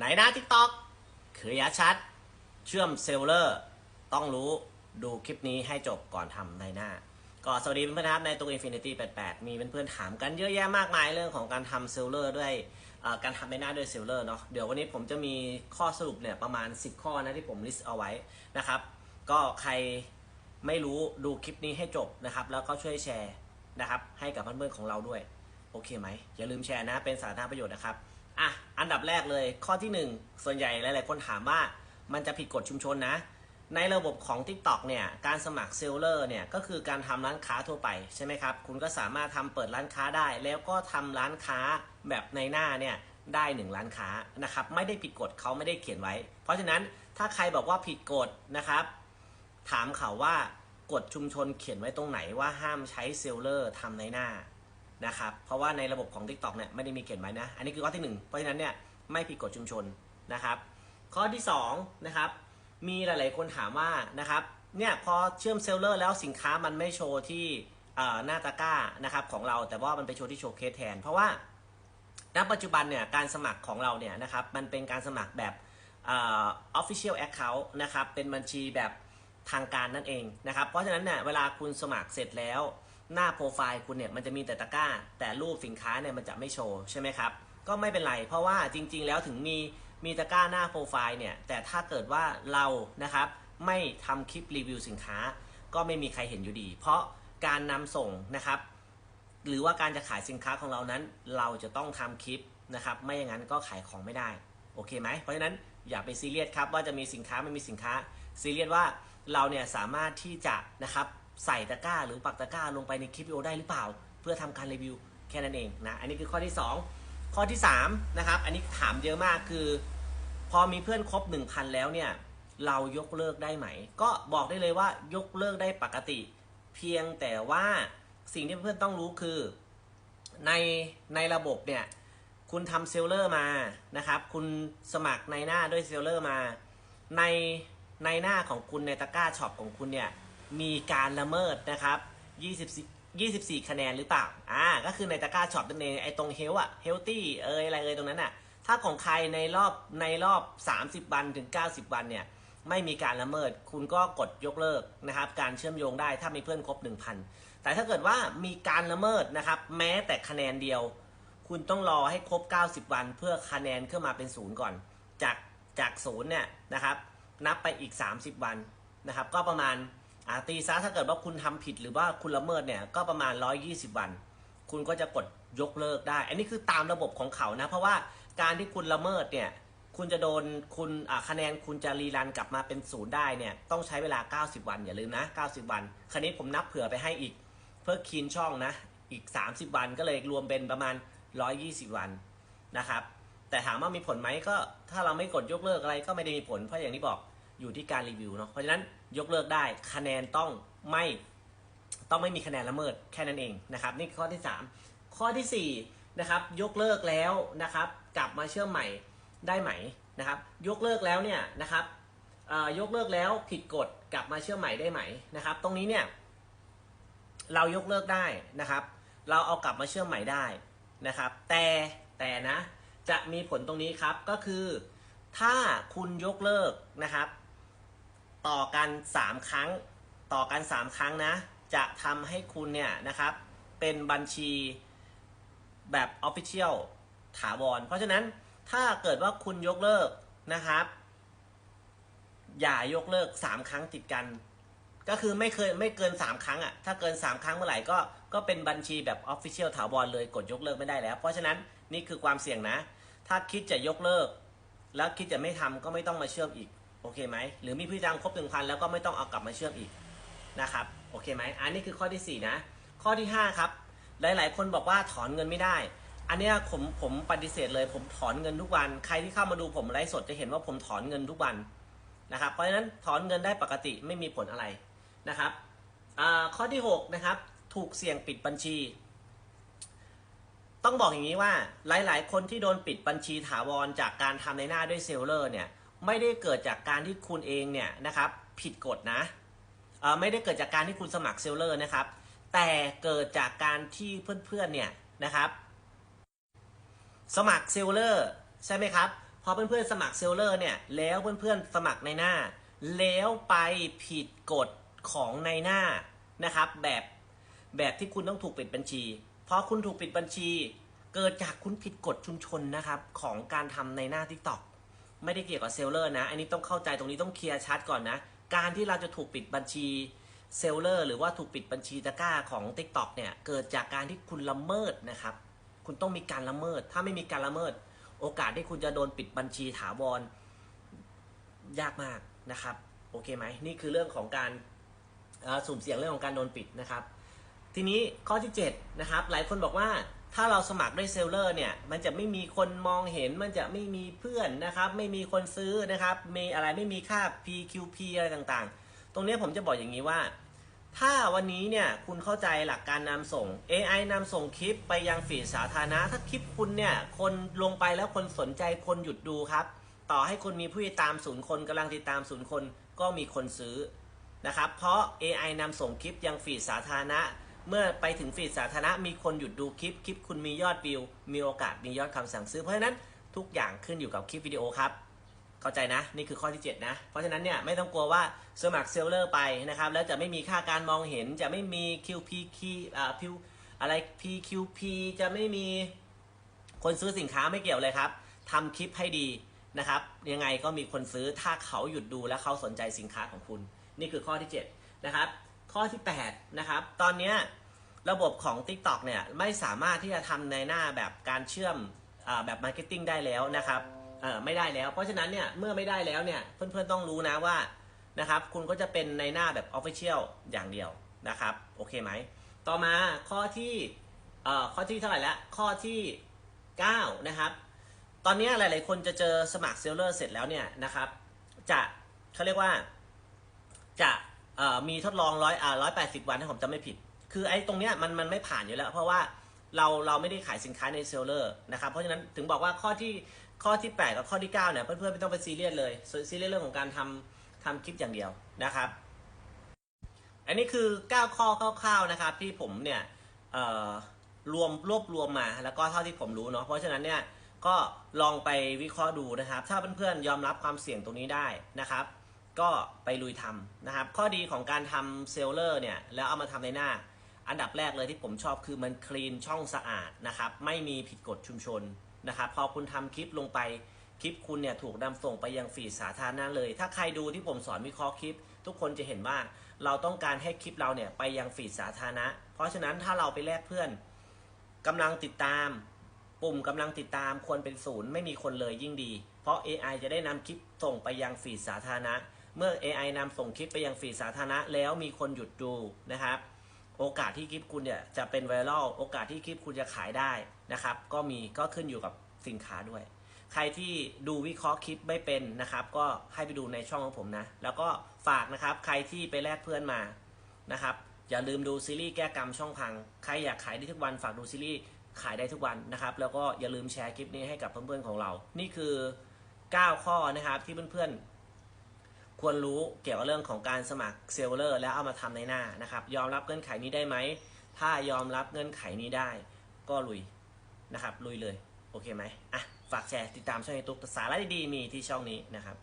ไหนนะทิกตอกเคลียร์ชัด เชื่อมเซลเลอร์ ต้องรู้ดูคลิปนี้ให้จบก่อนทำในหน้า ก็สวัสดีเพื่อนๆนะครับในตัว Infinity 88 มีเพื่อนๆถามกันเยอะแยะมากมายเรื่องของการทำเซลเลอร์ด้วยการทำในหน้าด้วยเซลเลอร์เนาะเดี๋ยววันนี้ผมจะมีข้อสรุปเนี่ยประมาณ 10 ข้อนะที่ผมลิสต์เอาไว้นะครับ ก็ใครไม่รู้ดูคลิปนี้ให้จบนะครับ แล้วก็ช่วยแชร์นะครับให้กับเพื่อนๆของเราด้วย โอเคไหมอย่าลืมแชร์นะเป็นสาธารณประโยชน์นะครับ อะอันดับแรกเลยข้อที่หนึ่งส่วนใหญ่หลาย ๆ คนถามว่ามันจะผิดกฎชุมชนนะ ในระบบของ TikTok เนี่ยการสมัครเซลเลอร์เนี่ยก็คือการทำร้านค้าทั่วไปใช่ไหมครับ คุณก็สามารถทำเปิดร้านค้าได้ แล้วก็ทำร้านค้าแบบในหน้าเนี่ยได้หนึ่งร้านค้านะครับไม่ได้ผิดกฎเขาไม่ได้เขียนไว้ เพราะฉะนั้นถ้าใครบอกว่าผิดกฎนะครับ ถามเขาว่ากฎชุมชนเขียนไว้ตรงไหนว่าห้ามใช้เซลเลอร์ทำในหน้า นะครับ เพราะว่าในระบบของ TikTok เนี่ยไม่ได้มีเขียนไว้นะ อันนี้คือข้อที่หนึ่งเพราะฉะนั้นเนี่ยไม่ผิดกฎชุมชนนะครับ ข้อที่สองนะครับมีหลาย ๆ คนถามว่านะครับเนี่ยพอเชื่อมเซลเลอร์แล้วสินค้ามันไม่โชว์ที่หน้าตะกร้านะครับของเราแต่ว่ามันไปโชว์ที่โชว์เคสแทน เพราะว่าณปัจจุบันเนี่ยการสมัครของเราเนี่ยนะครับมันเป็นการสมัครแบบเอ่อ official account นะครับเป็นบัญชีแบบทางการนั่นเองนะครับ เพราะฉะนั้นเนี่ยเวลาคุณสมัครเสร็จแล้ว หน้าโปรไฟล์คุณเนี่ยมันจะมีแต่ตะกร้า แต่รูปสินค้าเนี่ยมันจะไม่โชว์ใช่ไหมครับ ก็ไม่เป็นไร เพราะว่าจริง ๆ แล้วถึงมีมีตะกร้าหน้าโปรไฟล์เนี่ย แต่ถ้าเกิดว่าเรานะครับไม่ทำคลิปรีวิวสินค้า ก็ไม่มีใครเห็นอยู่ดี เพราะการนำส่งนะครับ หรือว่าการจะขายสินค้าของเรานั้น เราจะต้องทำคลิปนะครับ ไม่อย่างนั้นก็ขายของไม่ได้ โอเคไหม เพราะฉะนั้นอย่าไปซีเรียสครับว่าจะมีสินค้าไม่มีสินค้าซีเรียสว่าเราเนี่ยสามารถที่จะนะครับ ใส่ตะกร้าหรือปักตะกร้าลงไปในคลิปวิดีโอได้หรือเปล่า เพื่อทำการรีวิวแค่นั้นเองนะอันนี้คือข้อที่ 2 ข้อที่ 3 นะครับ อันนี้ถามเยอะมากคือ พอมีเพื่อนครบ 1,000 แล้วเนี่ย เรายกเลิกได้ไหม ก็บอกได้เลยว่ายกเลิกได้ปกติ เพียงแต่ว่าสิ่งที่เพื่อนต้องรู้คือในในระบบเนี่ยคุณทำเซลเลอร์มานะครับ คุณสมัครในหน้าด้วยเซลเลอร์มา ในในหน้าของคุณในตะกร้าช็อปของคุณเนี่ย มีการละเมิดนะครับ24 24 คะแนนหรือเปล่า อ่า ก็คือในตะกร้าช็อปนั่นเองไอ้ตรงเฮลอะเฮลตี้เอยอะไรเอยตรงนั้นอะถ้าของใครในรอบในรอบ 30 วันถึง 90 วันเนี่ยไม่มีการละเมิด คุณก็กดยกเลิกนะครับการเชื่อมโยงได้ถ้ามีเพื่อนครบ 1,000 แต่ถ้าเกิดว่ามีการละเมิดนะครับแม้แต่คะแนนเดียว คุณต้องรอให้ครบ 90 วัน เพื่อคะแนนขึ้นมาเป็นศูนย์ก่อน จากจากศูนย์เนี่ยนะครับนับไปอีก 30 วันนะครับก็ประมาณ ตีซะถ้าเกิดว่าคุณทำผิดหรือว่าคุณละเมิดเนี่ยก็ประมาณ 120 วัน คุณก็จะกดยกเลิกได้ อันนี้คือตามระบบของเขานะ เพราะว่าการที่คุณละเมิดเนี่ยคุณจะโดนคุณคะแนนคุณจะรีรันกลับมาเป็นศูนย์ได้เนี่ยต้องใช้เวลา 90 วันอย่าลืมนะ 90 วัน คราวนี้ผมนับเผื่อไปให้อีกเพื่อคีนช่องนะอีก 30 วันก็เลยรวมเป็นประมาณ 120 วันนะครับแต่ถามว่ามีผลไหมก็ถ้าเราไม่กดยกเลิกอะไรก็ไม่ได้มีผลเพราะอย่างที่บอก อยู่ที่การรีวิวเนาะเพราะฉะนั้นยกเลิกได้คะแนนต้องไม่ต้องไม่มีคะแนนละเมิดแค่นั้นเองนะครับ นี่ข้อที่ 3 ข้อที่4นะครับยกเลิกแล้วนะครับ กลับมาเชื่อมใหม่ได้ไหมนะครับ ยกเลิกแล้วเนี่ยนะครับเอ่อยกเลิกแล้วผิดกฎกลับมาเชื่อมใหม่ได้ไหมนะครับ ตรงนี้เนี่ยเรายกเลิกได้นะครับ เราเอากลับมาเชื่อมใหม่ได้นะครับ แต่แต่นะจะมีผลตรงนี้ครับก็คือ ถ้าคุณยกเลิกนะครับ ต่อกัน 3 ครั้ง ต่อกัน 3 ครั้งนะ จะทำให้คุณเนี่ยนะครับ เป็นบัญชีแบบ Official ถาวร เพราะฉะนั้นถ้าเกิดว่าคุณยกเลิกนะครับ อย่ายกเลิก 3 ครั้งติดกัน ก็คือไม่เคยไม่เกิน 3 ครั้งอะ่ะถ้าเกิน 3 ครั้งเมื่อไหร่ก็ก็เป็นบัญชีแบบ Official ถาวรเลยกดยกเลิกไม่ได้แล้ว เพราะฉะนั้นนี่คือความเสี่ยงนะ ถ้าคิดจะยกเลิก แล้วคิดจะไม่ทำก็ไม่ต้องมาเชื่อมอีก โอเคไหมหรือมีพฤติกรรมครบหนึ่งพันแล้วก็ไม่ต้องเอากลับมาเชื่อมอีกนะครับโอเคไหมอันนี้คือข้อที่ 4 นะ ข้อที่ 5 ครับ หลาย ๆ คนบอกว่าถอนเงินไม่ได้ อันเนี้ยผมผมปฏิเสธเลย ผมถอนเงินทุกวัน ใครที่เข้ามาดูผมไลฟ์สดจะเห็นว่าผมถอนเงินทุกวันนะครับ เพราะฉะนั้นถอนเงินได้ปกติไม่มีผลอะไรนะครับข้อที่6นะครับถูกเสี่ยงปิดบัญชี ต้องบอกอย่างนี้ว่าหลาย ๆ คนที่โดนปิดบัญชีถาวรจากการทำในหน้าด้วยเซลเลอร์เนี่ย ไม่ได้เกิดจากการที่คุณเองเนี่ยนะครับผิดกฎนะไม่ได้เกิดจากการที่คุณสมัครเซลเลอร์นะครับ แต่เกิดจากการที่เพื่อนๆเนี่ยนะครับ สมัครเซลเลอร์ใช่ไหมครับพอเพื่อนๆสมัครเซลเลอร์เนี่ยแล้วเพื่อนๆสมัครในหน้า แล้วไปผิดกฎของในหน้านะครับ แบบแบบที่คุณต้องถูกปิดบัญชีพอคุณถูกปิดบัญชี เกิดจากคุณผิดกฎชุมชนนะครับ ของการทำในหน้า t ิ k t o k ไม่ได้เกี่ยวกับเซลเลอร์นะ อันนี้ต้องเข้าใจตรงนี้ต้องเคลียร์ชัดก่อนนะ การที่เราจะถูกปิดบัญชีเซลเลอร์หรือว่าถูกปิดบัญชีตะก้าของ TikTok เนี่ยเกิดจากการที่คุณละเมิดนะครับ คุณต้องมีการละเมิด ถ้าไม่มีการละเมิด โอกาสที่คุณจะโดนปิดบัญชีถาวรยากมากนะครับโอเคไหมนี่คือเรื่องของการสุ่มเสี่ยงเรื่องของการโดนปิดนะครับ ทีนี้ข้อที่7นะครับหลายคนบอกว่า ถ้าเราสมัครด้วยเซลเลอร์เนี่ย มันจะไม่มีคนมองเห็น มันจะไม่มีเพื่อนนะครับ ไม่มีคนซื้อนะครับ มีอะไรไม่มีค่า PQP อะไรต่างๆ ตรงนี้ผมจะบอกอย่างนี้ว่า ถ้าวันนี้เนี่ยคุณเข้าใจหลักการนำส่ง AI นำส่งคลิปไปยังฟีสาธารณะ ถ้าคลิปคุณเนี่ย คนลงไปแล้วคนสนใจคนหยุดดูครับ ต่อให้คุณมีผู้ติดตามศูนย์คนกำลังติดตามศูนย์คนก็มีคนซื้อนะครับ เพราะ AI นำส่งคลิปยังฟีสาธารณะ เมื่อไปถึงฟีดสาธารณะมีคนหยุดดูคลิป คลิปคุณมียอดวิว มีโอกาสมียอดคำสั่งซื้อ เพราะฉะนั้นทุกอย่างขึ้นอยู่กับคลิปวิดีโอครับ เข้าใจนะ นี่คือข้อที่ 7 นะ เพราะฉะนั้นเนี่ยไม่ต้องกลัวว่าสมัครเซลเลอร์ไปนะครับ แล้วจะไม่มีค่าการมองเห็น จะไม่มี QP คีอ่า P อะไร PQP จะไม่มีคนซื้อสินค้าไม่เกี่ยวเลยครับทำคลิปให้ดีนะครับ ยังไงก็มีคนซื้อถ้าเขาหยุดดูและเขาสนใจสินค้าของคุณ นี่คือข้อที่ 7 นะครับ ข้อที่ 8 นะครับ ตอนเนี้ย ระบบของ TikTok เนี่ยไม่สามารถที่จะทำในหน้าแบบการเชื่อมอแบบมาร์เก็ตติ้งได้แล้วนะครับไม่ได้แล้ว เพราะฉะนั้นเนี่ยเมื่อไม่ได้แล้วเนี่ยเพื่อนๆต้องรู้นะว่านะครับคุณก็จะเป็นในหน้าแบบ Official อย่างเดียวนะครับโอเคไหมต่อมาข้อที่เอ่อข้อที่เท่าไหร่ล้วข้อที่9นะครับตอนนี้หลายๆ คนจะเจอสมัครเซลเลอร์เสร็จแล้วเนี่ยนะครับจะเขาเรียกว่าจะเอ่อมีทดลองร้อยอ่าร้อยแปดสิบวันถ้าผมจำไม่ผิด คือไอ้ตรงเนี้ยมันมันไม่ผ่านอยู่แล้ว เพราะว่าเราเราไม่ได้ขายสินค้าในเซลเลอร์นะครับ เพราะฉะนั้นถึงบอกว่าข้อที่ข้อที่ 8 กับข้อที่ 9 เนี่ย เพื่อนๆไม่ต้องไปซีเรียสเลยซีเรียสเรื่องของการทำทำคลิปอย่างเดียวนะครับ อันนี้คือ 9 ข้อคร่าวๆนะครับ ที่ผมเนี่ยเอ่อรวมรวบรวมมาแล้วก็เท่าที่ผมรู้เนาะเพราะฉะนั้นเนี่ยก็ลองไปวิเคราะห์ดูนะครับ ถ้าเพื่อนๆยอมรับความเสี่ยงตรงนี้ได้นะครับ ก็ไปลุยทำนะครับ ข้อดีของการทำเซลเลอร์เนี่ยแล้วเอามาทำในหน้า อันดับแรกเลยที่ผมชอบคือมันคลีนช่องสะอาดนะครับไม่มีผิดกฎชุมชนนะครับพอคุณทำคลิปลงไปคลิปคุณเนี่ยถูกนำส่งไปยังฟีดสาธารณะเลย ถ้าใครดูที่ผมสอนวิเคราะห์คลิป ทุกคนจะเห็นว่าเราต้องการให้คลิปเราเนี่ยไปยังฟีดสาธารณะ เพราะฉะนั้นถ้าเราไปแลกเพื่อนกำลังติดตาม ปุ่มกำลังติดตามควรเป็นศูนย์ไม่มีคนเลยยิ่งดี เพราะ AI จะได้นำคลิปส่งไปยังฟีดสาธารณะ เมื่อ AI นำส่งคลิปไปยังฟีดสาธารณะแล้วมีคนหยุดดูนะครับ โอกาสที่คลิปคุณเนี่ยจะเป็นไวรัลโอกาสที่คลิปคุณจะขายได้นะครับ ก็มีก็ขึ้นอยู่กับสินค้าด้วย ใครที่ดูวิเคราะห์คลิปไม่เป็นนะครับ ก็ให้ไปดูในช่องของผมนะ แล้วก็ฝากนะครับใครที่ไปแลกเพื่อนมานะครับอย่าลืมดูซีรีส์แก้กรรมช่องพัง ใครอยากขายได้ทุกวันฝากดูซีรีส์ขายได้ทุกวันนะครับ แล้วก็อย่าลืมแชร์คลิปนี้ให้กับเพื่อนๆของเรา นี่คือ 9 ข้อนะครับที่เพื่อนๆ ควรรู้เกี่ยวกับเรื่องของการสมัครเซลเลอร์แล้วเอามาทำในหน้านะครับ ยอมรับเงื่อนไขนี้ได้ไหม ถ้ายอมรับเงื่อนไขนี้ได้ ก็ลุยนะครับ ลุยเลย โอเคไหมอะ ฝากแชร์ติดตามช่องยูทูบสาระดีๆมีที่ช่องนี้นะครับ